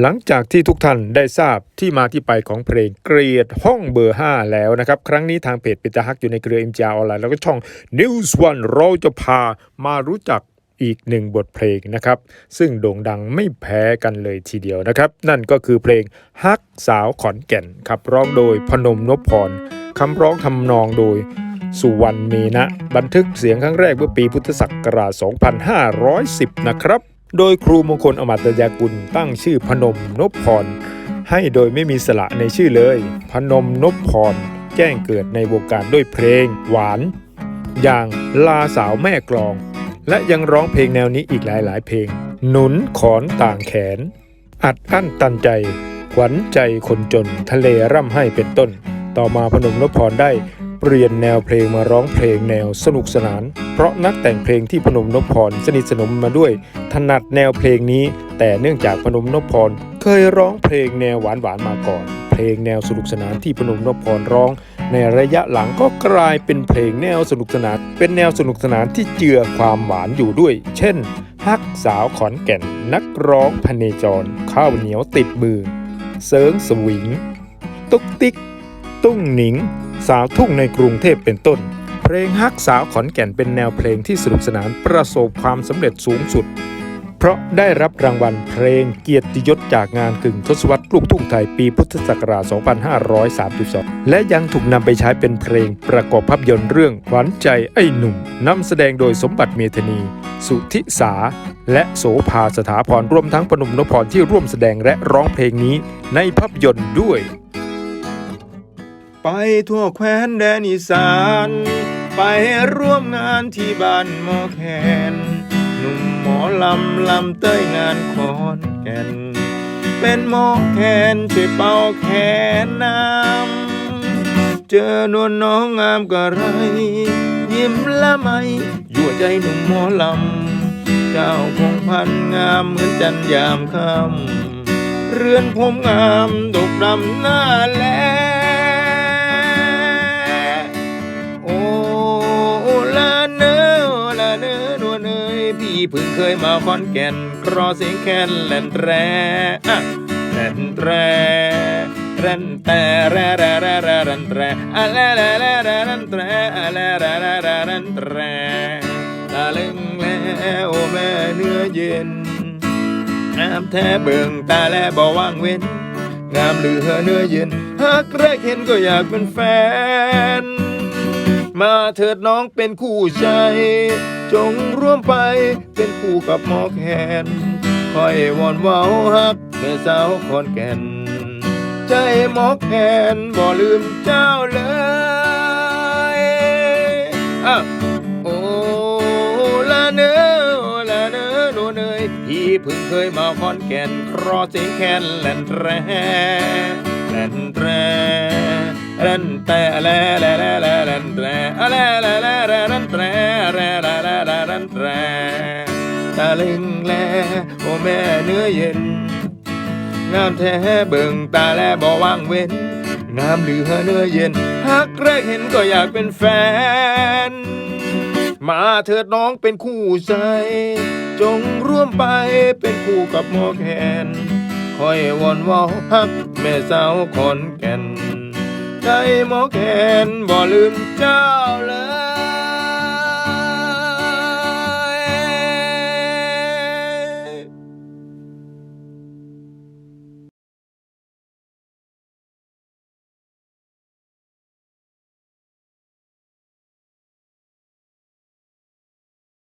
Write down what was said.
หลังจากที่ทุกท่านได้ทราบที่มาที่ไปของเพลงเกรียดห้องเบอร์ 5 แล้วนะครับ ครั้งนี้ทางเพจปิตาฮักอยู่ในเครือ m อ็มออนไลน์ แล้วก็ช่อง News One เราจะพามารู้จักอีกหนึ่งบทเพลงนะครับ ซึ่งโด่งดังไม่แพ้กันเลยทีเดียวนะครับ นั่นก็คือเพลงฮักสาวขอนแก่นครับร้องโดยพนมนพพรคำร้องทำนองโดยสุวรรณเมนะ บันทึกเสียงครั้งแรกเมื่อปีพุทธศักราช 2510 นะครับ โดยครูมงคลอมตยากุลตั้งชื่อพนมนพพร ให้โดยไม่มีสระในชื่อเลย พนมนพพร แจ้งเกิดในวงการด้วยเพลง หวาน อย่างลาสาวแม่กลอง และยังร้องเพลงแนวนี้อีกหลายๆ เพลง หนุนขอนต่างแขน อัดอั้นตันใจ ขวัญใจคนจนทะเลร่ำให้เป็นต้น ต่อมาพนมนพพรได้ เปลี่ยนแนวเพลงมาร้องเพลงแนวสนุกสนาน เพราะนักแต่งเพลงที่พนมนพพรสนิทสนมมาด้วย ถนัดแนวเพลงนี้ แต่เนื่องจากพนมนพพรเคยร้องเพลงแนวหวานหวานมาก่อน เพลงแนวสนุกสนานที่พนมนพพรร้อง ในระยะหลังก็กลายเป็นเพลงแนวสนุกสนาน เป็นแนวสนุกสนานที่เจือความหวานอยู่ด้วย เช่นฮักสาวขอนแก่น นักร้องพเนจร ข้าวเหนียวติดมือเซิร์งสวิง ตุ๊กติ๊ก ตุ้งหนิง สาวทุ่งในกรุงเทพเป็นต้น เพลงฮักสาวขอนแก่นเป็นแนวเพลงที่สนุกสนานประสบความสำเร็จสูงสุด เพราะได้รับรางวัลเพลงเกียรติยศจากงานกึ่งทศวรรษลูกทุ่งไทยปีพุทธศักราช 2532 และยังถูกนำไปใช้เป็นเพลงประกอบภาพยนตร์เรื่องขวัญใจไอ้หนุ่มนำแสดงโดยสมบัติเมธนี สุทธิสาและโสภาสถาพรรวมทั้งปนมนพรที่ร่วมแสดงและร้องเพลงนี้ในภาพยนตร์ด้วย ไปทั่วแคว้นแดนอีสาน ไปร่วมงานที่บ้านหมอแคนหนุ่มหมอลำลำเต้ยงานขอนแก่น เป็นหมอแคนช่วยเป่าแขนน้ำเจอนวลน้องงามกระไร ยิ้มละไมยั่วใจหนุ่มหมอลำ เจ้าคงพันงามเหมือนจันยามค่ำเรือนผมงามดกดำหน้าแล เพิ่งเคยมาขอนแก่นกรอเสียงแคนแลนแตรอะแลนแตรแล่นแต่แรแรแรแรแล่นแตรอะแลแลแลแลแล่นแตรอะแลแลแลแลแล่นแตรตาลึงแล้วแม่เนื้อเย็นงามแท้เบิ่งตาแลบ่ว่างเว้นงามหลือเนื้อเย็นหากแรกเห็นก็อยากเป็นแฟน มาเถิดน้องเป็นคู่ใจ จงร่วมไปเป็นคู่กับหมอแคนคอยวอนเว้าฮักแม่สาวคอนแก่น ใจหมอแคนบ่ลืมเจ้าเลยอะโอ้ละเนอละเนอโนเนยพี่เพิ่งเคยมาคอนแก่นครอเสียงแคนแลนแรแลนแร แล่นแต่แลแลแลแลแล่นแตรอะแลแลแลแลแล่นแตรแลแลแลแลแล่นแตรตาลึงแลโอแม่เนื้อเย็นงามแท้เบิ่งตาแลบ่ว่างเว้นงามเหลือเนื้อเย็นหักแรกเห็นก็อยากเป็นแฟน มาเถิดน้องเป็นคู่ใจจงร่วมไปเป็นคู่กับหมอแคนคอยวอนว่าฮักแม่สาวขอนแก่น ใจหมอแคนบ่ลืมเจ้าเลย